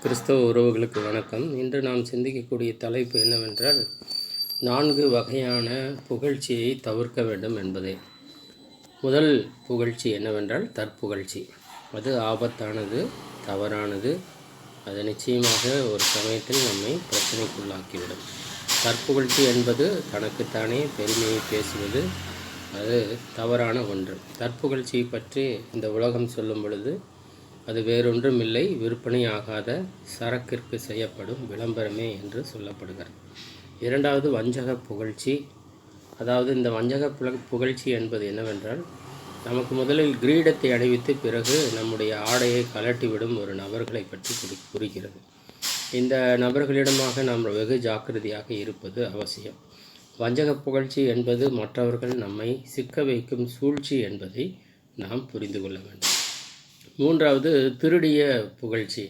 கிறிஸ்தவ உறவுகளுக்கு வணக்கம். இன்று நாம் சிந்திக்கக்கூடிய தலைப்பு என்னவென்றால் நான்கு வகையான புகழ்ச்சியை தவிர்க்க வேண்டும் என்பதே. முதல் புகழ்ச்சி என்னவென்றால் தற்புகழ்ச்சி. அது ஆபத்தானது தவறானது. அது நிச்சயமாக ஒரு சமயத்தில் நம்மை பிரச்சனைக்குள்ளாக்கிவிடும். தற்புகழ்ச்சி என்பது தனக்குத்தானே பெருமையை பேசுவது. அது தவறான ஒன்று. தற்புகழ்ச்சியை பற்றி இந்த உலகம் சொல்லும் பொழுது அது வேறொன்றும் இல்லை சரக்கிற்கு செய்யப்படும் விளம்பரமே என்று சொல்லப்படுகிறது. இரண்டாவது வஞ்சக புகழ்ச்சி. அதாவது இந்த வஞ்சக புகழ்ச்சி என்பது என்னவென்றால் நமக்கு முதலில் கிரீடத்தை அணிவித்து பிறகு நம்முடைய ஆடையை கலட்டிவிடும் ஒரு நபர்களை பற்றி குறி குறிக்கிறது இந்த நபர்களிடமாக நாம் வெகு ஜாக்கிரதையாக இருப்பது அவசியம். வஞ்சக புகழ்ச்சி என்பது மற்றவர்கள் நம்மை சிக்க வைக்கும் சூழ்ச்சி என்பதை நாம் புரிந்து கொள்ள வேண்டும். மூன்றாவது திருடிய புகழ்ச்சி.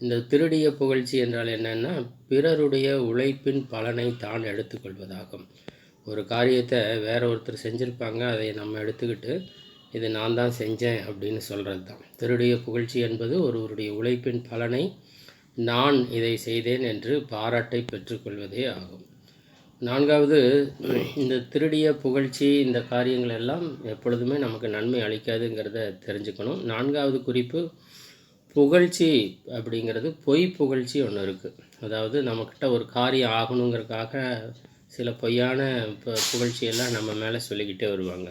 இந்த திருடிய புகழ்ச்சி என்றால் என்னென்னா பிறருடைய உழைப்பின் பலனை தான் எடுத்துக்கொள்வதாகும் ஒரு காரியத்தை வேற ஒருத்தர் செஞ்சுருப்பாங்க அதை நம்ம எடுத்துக்கிட்டு இது நான் தான் செஞ்சேன் அப்படின்னு சொல்கிறது தான் திருடிய புகழ்ச்சி என்பது ஒருவருடைய உழைப்பின் பலனை நான் இதை செய்தேன் என்று பாராட்டை பெற்றுக்கொள்வதே ஆகும். நான்காவது இந்த திருடிய புகழ்ச்சி இந்த காரியங்கள் எல்லாம் எப்பொழுதுமே நமக்கு நன்மை அளிக்காதுங்கிறத தெரிஞ்சுக்கணும். நான்காவது குறிப்பு புகழ்ச்சி அப்படிங்கிறது பொய் புகழ்ச்சி ஒன்று இருக்குது அதாவது நம்மக்கிட்ட ஒரு காரியம் ஆகணுங்கிறதுக்காக சில பொய்யான புகழ்ச்சியெல்லாம் நம்ம மேலே சொல்லிக்கிட்டே வருவாங்க.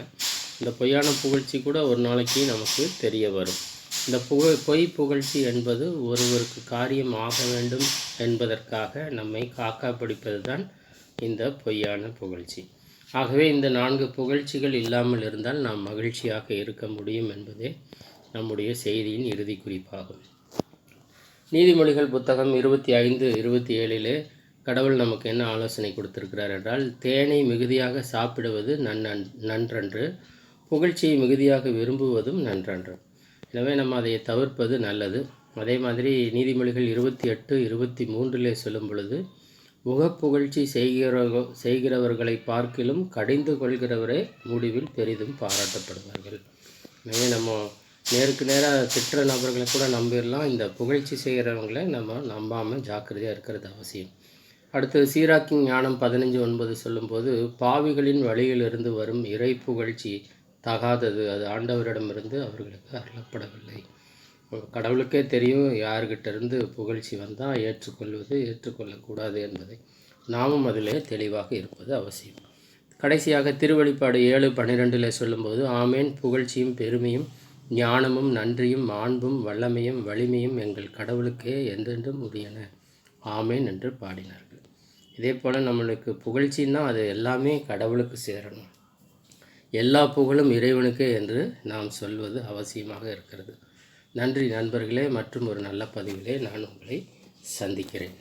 இந்த பொய்யான புகழ்ச்சி கூட ஒரு நாளைக்கு நமக்கு தெரிய வரும். இந்த புகழ் பொய் புகழ்ச்சி என்பது ஒருவருக்கு காரியம் ஆக வேண்டும் என்பதற்காக நம்மை காக்கா பிடிப்பது தான் இந்த பொய்யான புகழ்ச்சி. ஆகவே இந்த நான்கு புகழ்ச்சிகள் இல்லாமல் இருந்தால் நாம் மகிழ்ச்சியாக இருக்க முடியும் என்பதே நம்முடைய செய்தியின் இறுதி குறிப்பாகும். நீதிமொழிகள் புத்தகம் இருபத்தி ஐந்து இருபத்தி ஏழிலே கடவுள் நமக்கு என்ன ஆலோசனை கொடுத்திருக்கிறார் என்றால் தேனை மிகுதியாக சாப்பிடுவது நன் நன்றன்று புகழ்ச்சியை மிகுதியாக விரும்புவதும் நன்றன்று. எனவே நம்ம அதை தவிர்ப்பது நல்லது. அதே மாதிரி நீதிமொழிகள் இருபத்தி எட்டு இருபத்தி மூன்றிலே சொல்லும் பொழுது முகப்புகழ்ச்சி செய்கிறவர்கள் செய்கிறவர்களை பார்க்கிலும் கடிந்து கொள்கிறவரே முடிவில் பெரிதும் பாராட்டப்படுவார்கள். எனவே நம்ம நேருக்கு நேராக திட்டுற நபர்களை கூட நம்பிடலாம். இந்த புகழ்ச்சி செய்கிறவங்களை நம்ம நம்பாமல் ஜாக்கிரதையாக இருக்கிறது அவசியம். அடுத்து சீராக்கிங் ஞானம் பதினஞ்சு ஒன்பது சொல்லும்போது பாவிகளின் வழியிலிருந்து வரும் இறை புகழ்ச்சி தகாதது. அது ஆண்டவரிடமிருந்து அவர்களுக்கு அருளப்படவில்லை. கடவுளுக்கே தெரியும் யார்கிட்ட இருந்து புகழ்ச்சி வந்தால் ஏற்றுக்கொள்வது ஏற்றுக்கொள்ளக்கூடாது என்பதை. நாமும் அதிலே தெளிவாக இருப்பது அவசியம். கடைசியாக திருவெளிப்பாடு ஏழு பன்னிரெண்டில் சொல்லும்போது ஆமேன் புகழ்ச்சியும் பெருமையும் ஞானமும் நன்றியும் மாண்பும் வல்லமையும் வலிமையும் எங்கள் கடவுளுக்கே என்றென்றும் உரியன. ஆமேன் என்று பாடினார்கள். இதே போல் நம்மளுக்கு புகழ்ச்சின்னா அது எல்லாமே கடவுளுக்கு சேரணும். எல்லா புகழும் இறைவனுக்கே என்று நாம் சொல்வது அவசியமாக இருக்கிறது. நன்றி நண்பர்களே மற்றும் ஒரு நல்ல பதிவிலே நான் உங்களை சந்திக்கிறேன்.